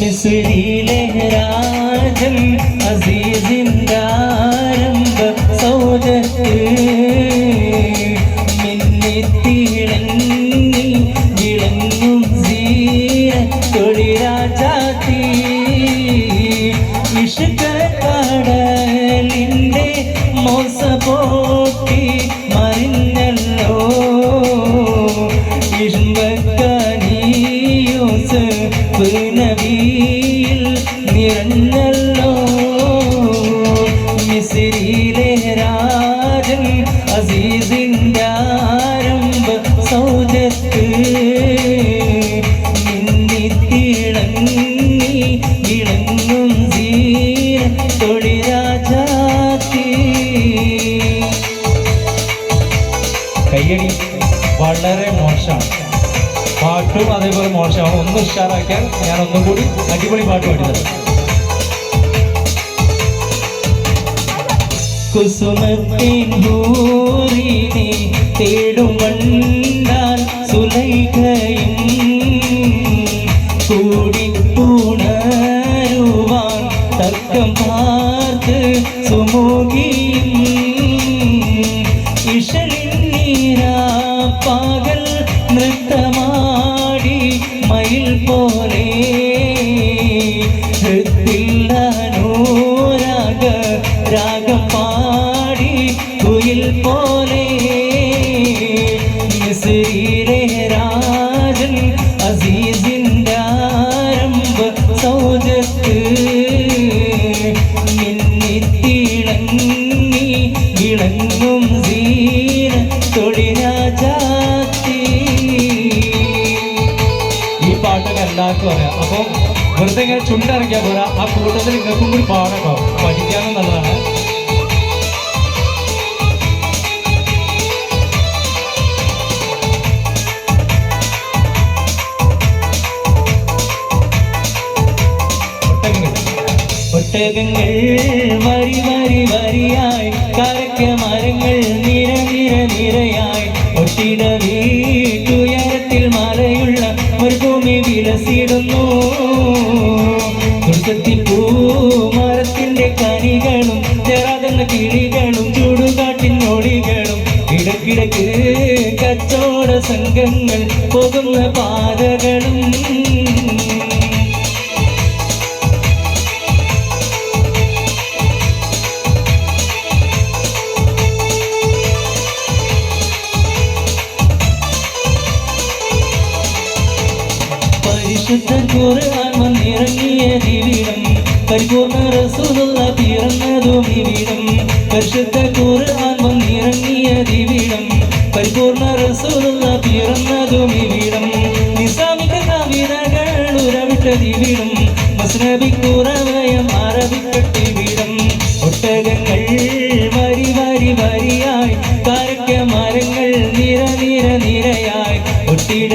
മിസ്രിയിലെ രാജൻ അസീസിന്റെ ആരംഭ സൗജത്ത് മിന്നിത്തിളങ്ങി വിളങ്ങും തൊഴിരാജാത്തി ഇഷ്കടലിന്റെ മോസപോട്ടി മറിഞ്ഞല്ലോ. ഇഷ്മക്കനിയോസ് നബിയിൽ നിറഞ്ഞല്ലോ. മിസ്രിയിലെ രാജൻ അസീസിന്റെ ആരംഭ സൗജത്ത് മിന്നിത്തിളങ്ങി ഇളങ്ങും സീര തൊഴിരാജാത്തി കയ്യടി വളരെ മോശമാണ്. പാട്ടും അതേപോലെ മോശമാണ്. ഒന്ന് ഉഷാറാക്കിയാൽ ഞാൻ ഒന്നും കൂടി അടിപൊളി പാട്ട് പാടിയത് കുസുമത്തിൻ ഹൂറിനെ തേടുമണ്ടാൽ കൂടി കൂടിപ്പുണരുവാൻ തക്കം പാർത്ത് സുമോകിയും. ഇഷലിൻ നീരാ പകൽ നൃത്തമാടി മയിൽ പോലെ ഹൃത്തില്ലാനോരാഗ രാഗം പാടി പാട്ടൊക്കെ പറയാം അപ്പോൾ വെറുതെ ഇങ്ങനെ ചുണ്ടിറങ്ങിയാൽ പോരാ. ആ കൂട്ടത്തിൽ നിങ്ങൾക്കും കൂടി പാടട്ടോ പഠിക്കാനും നല്ലതാണ്. ഒട്ടകങ്ങൾ. ദുർഗത്തിൽ പൂമരത്തിന്റെ കനികളും ചെറാതെന്ന കിളികളും ചൂടുകാട്ടിൻ ഒളികളും. ഇടക്കിടക്ക് കച്ചോട സംഘങ്ങൾ പോകുന്ന പാതകളും. പരിശുദ്ധ ഖുർആൻ വന്നിറങ്ങിയ ദിവിടം പരിപൂർണ റസൂലുള്ള പിറന്നതും ഇവിടം പരിശുദ്ധ ഖുർആൻ വന്നിറങ്ങിയ ദിവിടം പരിപൂർണ റസൂലുള്ള പിറന്നതും ഇവിടം നിസാമിക കവിതകൾ ഉരവിട്ട ദിവിടം മസ്നബി കുറവയം അറബിക്കട്ടിവിടം ഒട്ടകങ്ങൾ വരി വരി വരിയായി കാരക്ക മരങ്ങൾ നിര നിര നിരയായി ഒട്ടിട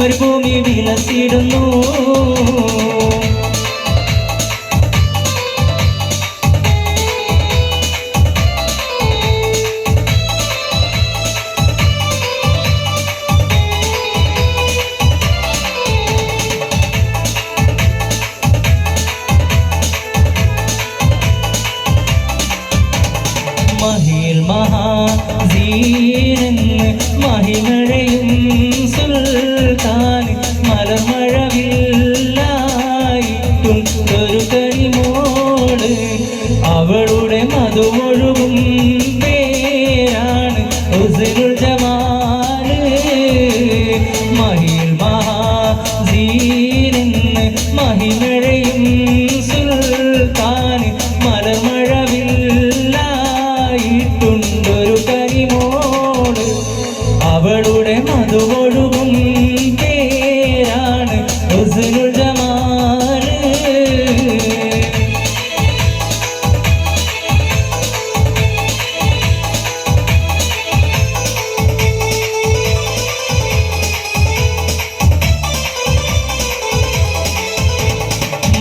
മരുഭൂമി വിലസിടുന്നു. മഹിൽ മഹാ ജീരൻ സുൽത്താൻ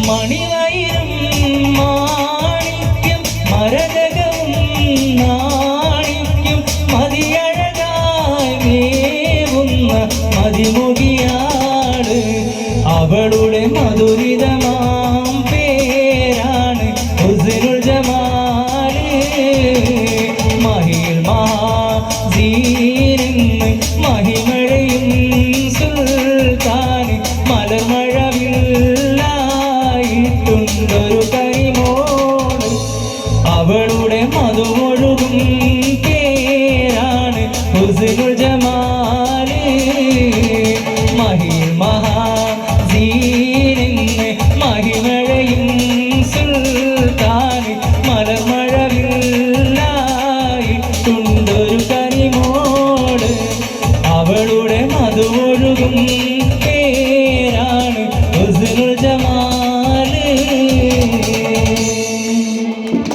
മണിവൈരം മാണിക്യം മരതകവും നാണിക്യം മതിയഴകായി വേവുന്ന അവളുടെ മധുരി